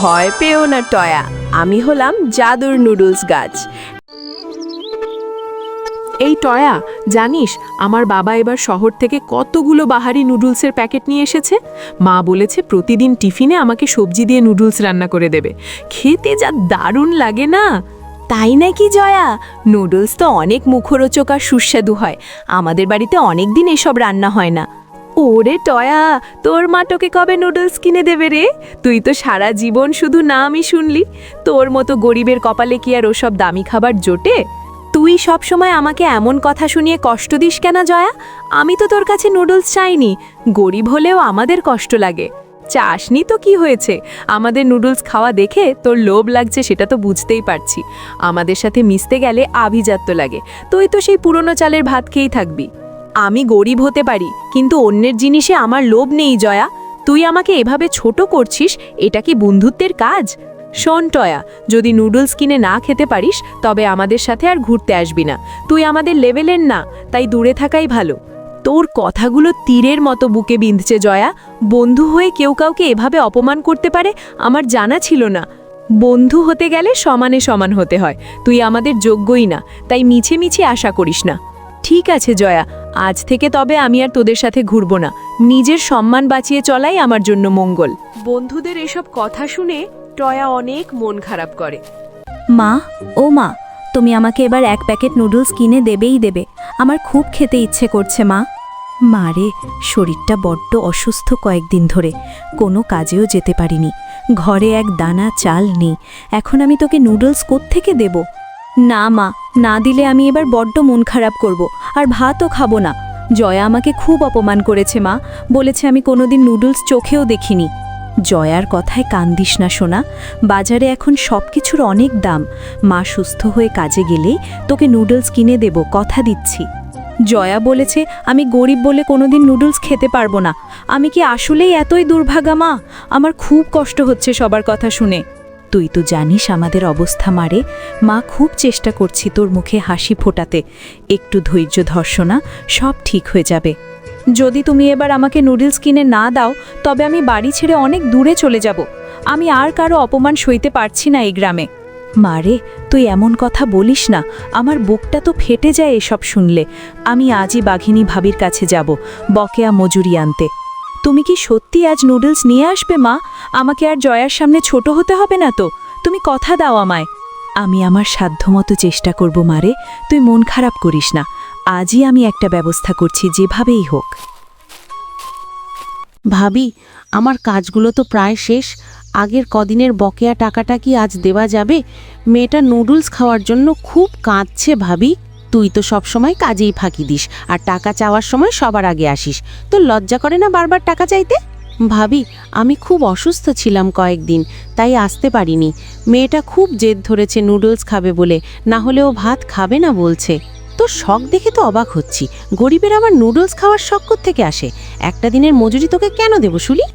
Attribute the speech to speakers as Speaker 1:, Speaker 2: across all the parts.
Speaker 1: ভয় পেও না টয়া। আমি হলাম জাদুর নুডলস গাছ।
Speaker 2: এই টয়া জানিস আমার বাবা এবার শহর থেকে কতগুলো বাহারি নুডলসের প্যাকেট নিয়ে এসেছে? মা বলেছে প্রতিদিন টিফিনে আমাকে সবজি দিয়ে নুডলস রান্না করে দেবে। খেতে যা দারুণ লাগে না।
Speaker 1: তাই নাকি জয়া? নুডলস তো অনেক মুখরোচক আর সুস্বাদু হয়। আমাদের বাড়িতে অনেক দিন এসব রান্না হয় না। ওরে টয়া, তোর মা তোকে কবে নুডলস কিনে দেবে রে? তুই তো সারা জীবন শুধু নামই শুনলি। তোর মতো গরিবের কপালে কি আর ওসব দামি খাবার জোটে? তুই সব সময় আমাকে এমন কথা শুনিয়ে কষ্ট দিস কেন, জয়া? আমি তো তোর কাছে নুডলস চাইনি। গরিব হলেও আমাদের কষ্ট লাগে। চাসনি তো কি হয়েছে? আমাদের নুডলস খাওয়া দেখে তোর লোভ লাগছে সেটা তো বুঝতেই পারছি। আমাদের সাথে মিশতে গেলে আভিজাত্য লাগে। তুই তো সেই পুরনো চালের ভাত খেয়েই থাকবি। আমি গরিব হতে পারি, কিন্তু অন্যের জিনিসে আমার লোভ নেই, জয়া। তুই আমাকে এভাবে ছোট করছিস, এটা কি বন্ধুত্বের কাজ? শোন, টয়া, যদি নুডলস কিনে না খেতে পারিস, তবে আমাদের সাথে আর ঘুরতে আসবি না। তুই আমাদের লেভেলের না, তাই দূরে থাকাই ভালো। তোর কথাগুলো তীরের মতো বুকে বিঁধছে, জয়া। বন্ধু হয়ে কেউ কাউকে এভাবে অপমান করতে পারে, আমার জানা ছিল না। বন্ধু হতে গেলে সমানে সমান হতে হয়। তুই আমাদের যোগ্যই না, তাই মিছে মিছে আশা করিস না। ঠিক আছে, জয়া। আজ থেকে তবে আমি আর তোদের সাথে ঘুরব না। নিজের সম্মান বাঁচিয়ে চলাই আমার জন্য মঙ্গল। বন্ধুদের এসব কথা শুনে টয়া অনেক মন খারাপ করে।
Speaker 3: মা, ও মা, তুমি আমাকে এবার এক প্যাকেট নুডলস কিনে দেবেই দেবে। আমার খুব খেতে ইচ্ছে করছে, মা। মারে শরীরটা বড্ড অসুস্থ কয়েকদিন ধরে। কোনো কাজেও যেতে পারিনি। ঘরে এক দানা চাল নেই। এখন আমি তোকে নুডলস কোত্থেকে দেব? না, মা, না দিলে আমি এবার বড্ড মন খারাপ করব, আর ভাতও খাব না। জয়া আমাকে খুব অপমান করেছে, মা, বলেছে আমি কোনোদিন নুডলস চোখেও দেখিনি। জয়ার কথায় কান্দিস না শোনা বাজারে এখন সব কিছুর অনেক দাম। মা সুস্থ হয়ে কাজে গেলেই তোকে নুডলস কিনে দেব, কথা দিচ্ছি। জয়া বলেছে, আমি গরিব বলে কোনোদিন নুডলস খেতে পারব না। আমি কি আসলেই এতই দুর্ভাগা, মা? আমার খুব কষ্ট হচ্ছে সবার কথা শুনে। তুই তো জানিস আমাদের অবস্থা মারে। মা খুব চেষ্টা করছি তোর মুখে হাসি ফোটাতে। একটু ধৈর্য ধর্ষণা সব ঠিক হয়ে যাবে। যদি তুমি এবার আমাকে নুডলস কিনে না দাও, তবে আমি বাড়ি ছেড়ে অনেক দূরে চলে যাব। আমি আর কারও অপমান সইতে পারছি না এই গ্রামে। মারে, তুই এমন কথা বলিস না। আমার বুকটা তো ফেটে যায় এসব শুনলে। আমি আজই বাঘিনী ভাবির কাছে যাব, বকেয়া মজুরি আনতে। তুমি কি সত্যি আজ নুডলস নিয়ে আসবে, মা? আমাকে আর জয়ার সামনে ছোট হতে হবে না তো। তুমি কথা দাও আমায়। আমি আমার সাধ্যমতো চেষ্টা করব মারে তুই মন খারাপ করিস না। আজই আমি একটা ব্যবস্থা করছি, যেভাবেই হোক।
Speaker 4: ভাবি, আমার কাজগুলো তো প্রায় শেষ। আগের কদিনের বকেয়া টাকাটা কি আজ দেওয়া যাবে? মেয়েটা নুডলস খাওয়ার জন্য খুব কাঁদছে, ভাবি। তুই তো সব সময় কাজেই ফাঁকি দিস, আর টাকা চাওয়ার সময় সবার আগে আসিস। তো লজ্জা করে না বারবার টাকা চাইতে? ভাবি, আমি খুব অসুস্থ ছিলাম কয়েকদিন, তাই আসতে পারিনি। মেয়েটা খুব জেদ ধরেছে নুডলস খাবে বলে, না হলে ও ভাত খাবে না বলছে। তো শখ দেখে তো অবাক হচ্ছি, গরিবের আবার নুডলস খাওয়ার শখ থেকে আসে? একটা দিনের মজুরি তোকে কেন দেবো শুলি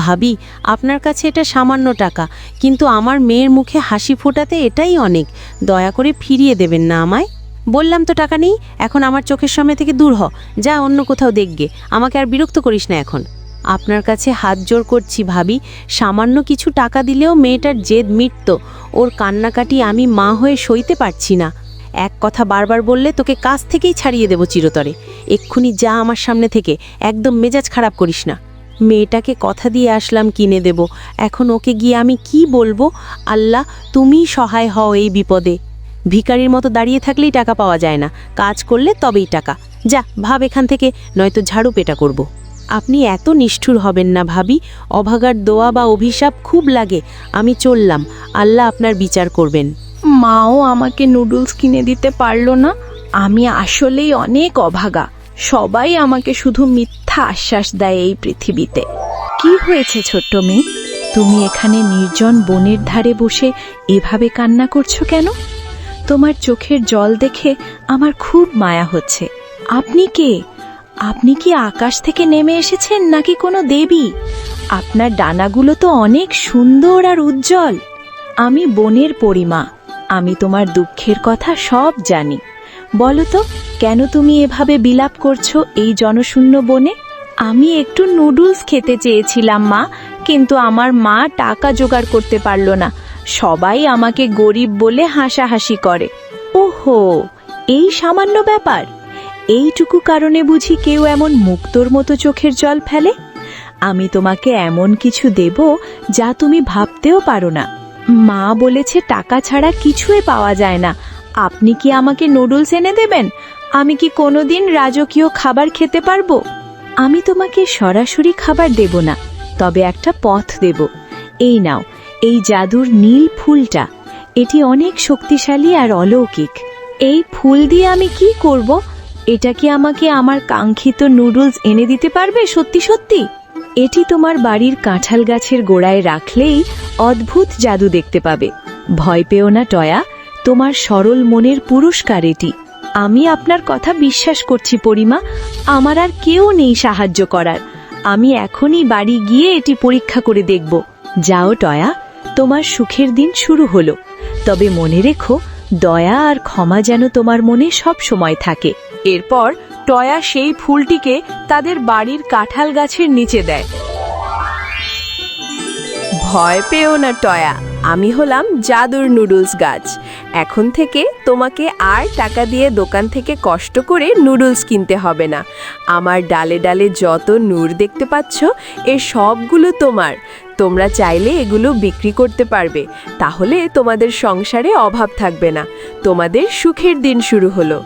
Speaker 4: ভাবি, আপনার কাছে এটা সামান্য টাকা, কিন্তু আমার মেয়ের মুখে হাসি ফোটাতে এটাই অনেক, দয়া করে ফিরিয়ে দেবেন না আমায়। বললাম তো টাকা নেই, এখন আমার চোখের সামনে থেকে দূর হ, যা অন্য কোথাও দেখগে আমাকে আর বিরক্ত করিস না এখন। আপনার কাছে হাত জোর করছি ভাবি, সামান্য কিছু টাকা দিলেও মেয়েটার জেদ মিটত, ওর কান্নাকাটি আমি মা হয়ে সইতে পারছি না। এক কথা বারবার বললে তোকে কাজ থেকেই ছাড়িয়ে দেব চিরতরে, এক্ষুনি যা আমার সামনে থেকে, একদম মেজাজ খারাপ করিস না। মেয়েটাকে কথা দিয়ে আসলাম কিনে দেব, এখন ওকে গিয়ে আমি কি বলব? আল্লাহ, তুমিই সহায় হও এই বিপদে। ভিকারির মতো দাঁড়িয়ে থাকলেই টাকা পাওয়া যায় না। কাজ করলে তবেই টাকা। যা, ভাব এখান থেকে, নয়তো ঝাড়ু পেটা করব। আপনি এত নিষ্ঠুর হবেন না, ভাবি। অভাগার দোয়া বা অভিশাপ খুব লাগে। আমি চললাম। আল্লাহ আপনার বিচার করবেন।
Speaker 5: মাও আমাকে নুডলস কিনে দিতে পারল না। আমি আসলেই অনেক অভাগা। সবাই আমাকে শুধু মিথ্যা আশ্বাস দেয় এই পৃথিবীতে। কি হয়েছে ছোট্ট মেয়ে? তুমি এখানে নির্জন বনের ধারে বসে এভাবে কান্না করছ কেন? তোমার চোখের জল দেখে আমার খুব মায়া হচ্ছে। আপনি কে? আপনি কি আকাশ থেকে নেমে এসেছেন নাকি কোনো দেবী? আপনার ডানাগুলো তো অনেক সুন্দর আর উজ্জ্বল। আমি বনের পরিমা। আমি তোমার দুঃখের কথা সব জানি। বলো তো, কেন তুমি এভাবে বিলাপ করছ এই জনশূন্য বনে? আমি একটু নুডলস খেতে চেয়েছিলাম মা,
Speaker 3: কিন্তু আমার মা টাকা জোগাড় করতে পারল না। সবাই আমাকে গরিব বলে হাসাহাসি করে। ওহো, এই সামান্য ব্যাপার। এইটুকু কারণে বুঝি কেউ এমন মুক্তোর মতো চোখের জল ফেলে? আমি তোমাকে এমন কিছু দেব যা তুমি ভাবতেও পারো না। মা বলেছে টাকা ছাড়া কিছুই পাওয়া যায় না। আপনি কি আমাকে নুডলস এনে দেবেন? আমি কি কোনোদিন রাজকীয় খাবার খেতে পারব? আমি তোমাকে সরাসরি খাবার দেব না, তবে একটা পথ দেব। এই নাও এই জাদুর নীল ফুলটা। এটি অনেক শক্তিশালী আর অলৌকিক। এই ফুল দিয়ে আমি কি করব? এটা কি আমাকে আমার কাঙ্ক্ষিত নুডলস এনে দিতে পারবে? সত্যি সত্যি? এটি তোমার বাড়ির কাঁঠাল গাছের গোড়ায় রাখলেই অদ্ভুত জাদু দেখতে পাবে। ভয় পেও না, টয়া। তোমার সরল মনের পুরস্কার এটি। আমি আপনার কথা বিশ্বাস করছি, পরিমা। আমার আর কেউ নেই সাহায্য করার। আমি এখনই বাড়ি গিয়ে এটি পরীক্ষা করে দেখব। যাও, টয়া। তোমার সুখের দিন শুরু হলো। তবে মনে রেখো, দয়া আর ক্ষমা যেন তোমার মনে সব সময় থাকে।
Speaker 1: এরপর টয়া সেই ফুলটিকে তাদের বাড়ির কাঁঠাল গাছের নিচে দেয়। ভয় পেও না টয়া, আমি হলাম জাদুর নুডলস গাছ। এখন থেকে তোমাকে আর টাকা দিয়ে দোকান থেকে কষ্ট করে নুডলস কিনতে হবে না। আমার ডালে ডালে যত নূর দেখতে পাচ্ছ, এ সবগুলো তোমার। তোমরা চাইলে এগুলো বিক্রি করতে পারবে। তাহলে তোমাদের সংসারে অভাব থাকবে না। তোমাদের সুখের দিন শুরু হলো।